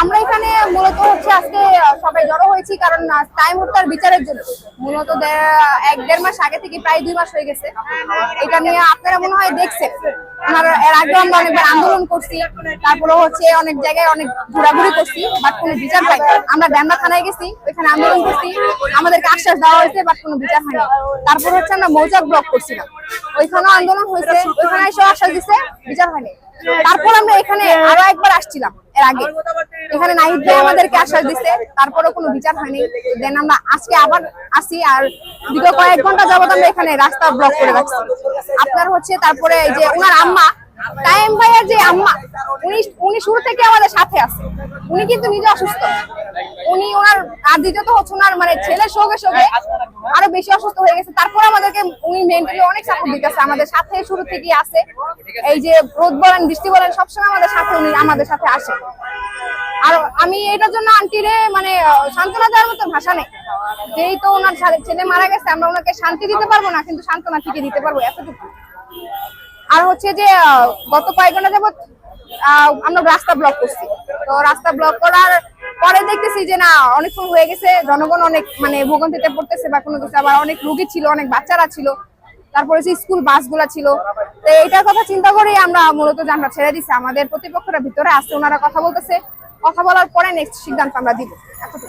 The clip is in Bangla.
আমরা এখানে মূলত হচ্ছে আজকে সবাই জড়ো হয়েছি কারণ টাইম হত্যার বিচারের জন্য। মূলত এক দেড় মাস আগে থেকে প্রায় দুই মাস হয়ে গেছে। এটা নিয়ে আপনারা মনে হয় দেখছেন। আমরা আন্দোলন করছি। তারপরে হচ্ছে অনেক জায়গায় অনেক ঘোরাঘুরি করছি কোনো বিচার আমরা থানায় গেছি ওইখানে আন্দোলন করছি। আমাদেরকে আশ্বাস দেওয়া হয়েছে কোনো বিচার হয়নি। তারপর হচ্ছে আমরা ব্লক করছিলাম। ওইখানেও আন্দোলন হয়েছে, ওইখানে এসে আশ্বাস দিছে, বিচার হয়নি। তারপর আমরা এখানে আরও একবার আসছিলাম এর আগে। এখানে নাহিদ ভাই আমাদেরকে আশ্বাস দিচ্ছে তারপরেও কোনো বিচার হয়নি। দেন আমরা আজকে আবার আসি আর বিগত কয়েক ঘণ্টা যাবত আমরা এখানে রাস্তা ব্লক করে রাখছি। আপনার হচ্ছে তারপরে এই যে ওনার আম্মা টাইম ভাইয়ের যে আম্মা উনি উনি শুরু থেকে আমাদের সাথে আছে। উনি কিন্তু নিজে অসুস্থ। উনি ওনার আর দ্বিতীয়ত হচ্ছে ওনার মানে ছেলের সঙ্গে সঙ্গে আরও বেশি অসুস্থ হয়ে গেছে। তারপর আমাদেরকে উনি মেন্টালি অনেক সাপোর্ট দিতেছে। আমাদের সাথে শুরু থেকেই আছে। এই যে রোদ বলেন, বৃষ্টি বলেন, সবসময় আমাদের সাথে উনি আমাদের সাথে আসে। আর আমি এটার জন্য আন্টিরে মানে সান্ত্বনা দেওয়ার মতো ভাষা নেই। যেই তো ওনার ছেলে মারা গেছে, আমরা ওনাকে শান্তি দিতে পারব না, কিন্তু সান্ত্বনা ঠিকই দিতে পারব এতটুকু। আর হচ্ছে যে গত কয়েক ঘণ্টা যাবত আমরা রাস্তা ব্লক করছি। তো রাস্তা ব্লক করার পরে দেখতেছি যে না, অনেকক্ষণ হয়ে গেছে, জনগণ অনেক মানে ভোগান্তিতে পড়তেছে বা কোনো কিছু, আবার অনেক রুগী ছিল, অনেক বাচ্চারা ছিল, তারপরে যে স্কুল বাসগুলা ছিল। তো এইটার কথা চিন্তা করেই আমরা মূলত যানটা ছেড়ে দিছি, আমাদের প্রতিপক্ষরা ভিতরে আসছে ওনারা কথা বলতেছে। কথা বলার পরে নেক্সট সিদ্ধান্ত আমরা দিব। এতটুকু।